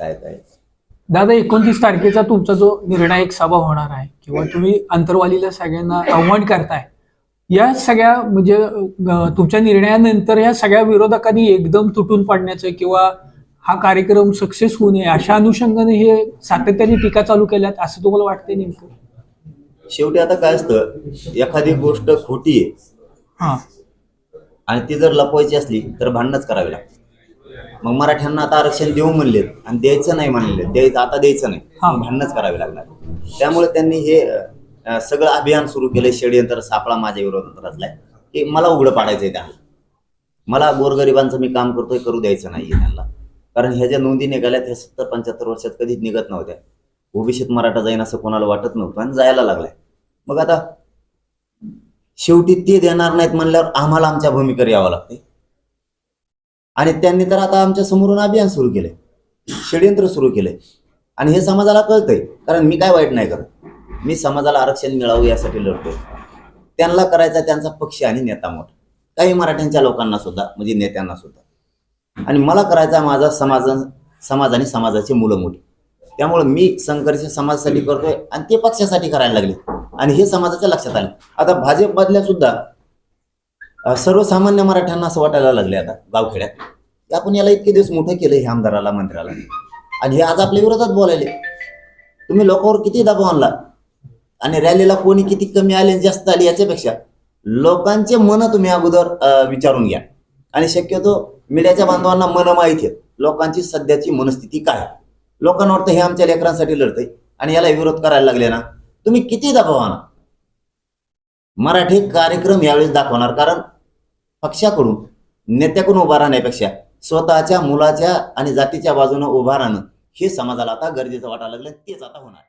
दादा एकोणतीस तारखेचा तुमचा जो निर्णायक सभा होणार आहे किंवा तुम्ही अंतरवालीला सगळ्यांना आव्हान करताय या सगळ्या म्हणजे तुमच्या निर्णयानंतर या सगळ्या विरोधकांनी एकदम तुटून पडण्याचं किंवा हा कार्यक्रम सक्सेस होऊ नये अशा अनुषंगाने हे सातत्याने टीका चालू केल्यात असं तुम्हाला वाटतंय नेमकं? शेवटी आता काय असतं एखादी गोष्ट खोटी आहे हा. आणि ती जर लपवायची असली तर भांडणच करावी लागते. मग मराठ्यांना आता आरक्षण देऊ म्हणलेत आणि द्यायचं नाही म्हणले द्यायचं आता द्यायचं नाही. मग भांडणच करावी लागणार. त्यामुळे त्यांनी हे अं, सगळं अभियान सुरू केलं षडयंत्र सापळा माझ्या विरोधात रचलाय. की मला उघडं पाडायचंय त्यांना. मला गोरगरिबांचं मी काम करतोय करू द्यायचं नाहीये त्यांना. कारण ह्या ज्या नोंदी निघाल्यात ह्या सत्तर पंच्याहत्तर वर्षात कधीच निघत नव्हत्या. ओबीसीत मराठा जाईन असं कोणाला वाटत नव्हतं आणि जायला लागलाय. मग आता शेवटी ते देणार नाहीत म्हणल्यावर आम्हाला आमच्या भूमिकेवर यावं लागते आणि त्यांनी तर आता आमच्या समोरून अभियान सुरू केले षडयंत्र सुरू केलंय. आणि हे समाजाला कळतंय कारण मी काय वाईट नाही करत. मी समाजाला आरक्षण मिळावं यासाठी लढतोय. त्यांना करायचा त्यांचा पक्ष आणि नेता मोठा. काही मराठ्यांच्या लोकांना सुद्धा म्हणजे नेत्यांना सुद्धा. आणि मला करायचा माझा समाज समाज आणि समाजाची मुलं मोठी. त्यामुळे मी संघर्ष समाजासाठी करतोय आणि ते पक्षासाठी करायला लागले. आणि हे समाजाच्या लक्षात आलं. आता भाजपमधल्या सुद्धा सर्वसामान्य मराठ्यांना असं वाटायला लागले आता गावखेड्यात. आपण याला इतके दिवस मोठं केलं हे आमदाराला मंत्र्याला. आणि हे आज आपल्या विरोधात बोलायले. तुम्ही लोकांवर किती दबाव आणला? आणि रॅलीला कोणी किती कमी आले जास्त आली याच्यापेक्षा? लोकांचे मन तुम्ही अगोदर विचारून घ्या. आणि शक्यतो मीडियाच्या बांधवांना मन माहिती आहेत. लोकांची सध्याची मनस्थिती काय? लोकांना वाटतं हे आमच्या लेकरांसाठी लढतंय आणि याला विरोध करायला लागले ना. तुम्ही किती दबाव आणा? मराठी कार्यक्रम यावेळेस दाखवणार. कारण पक्षाकडून नेत्याकडून उभा राहण्यापेक्षा स्वतःच्या मुलाच्या आणि जातीच्या बाजूनं उभा राहणं हे समाजाला आता गरजेचं वाटायला लागलं तेच आता होणार.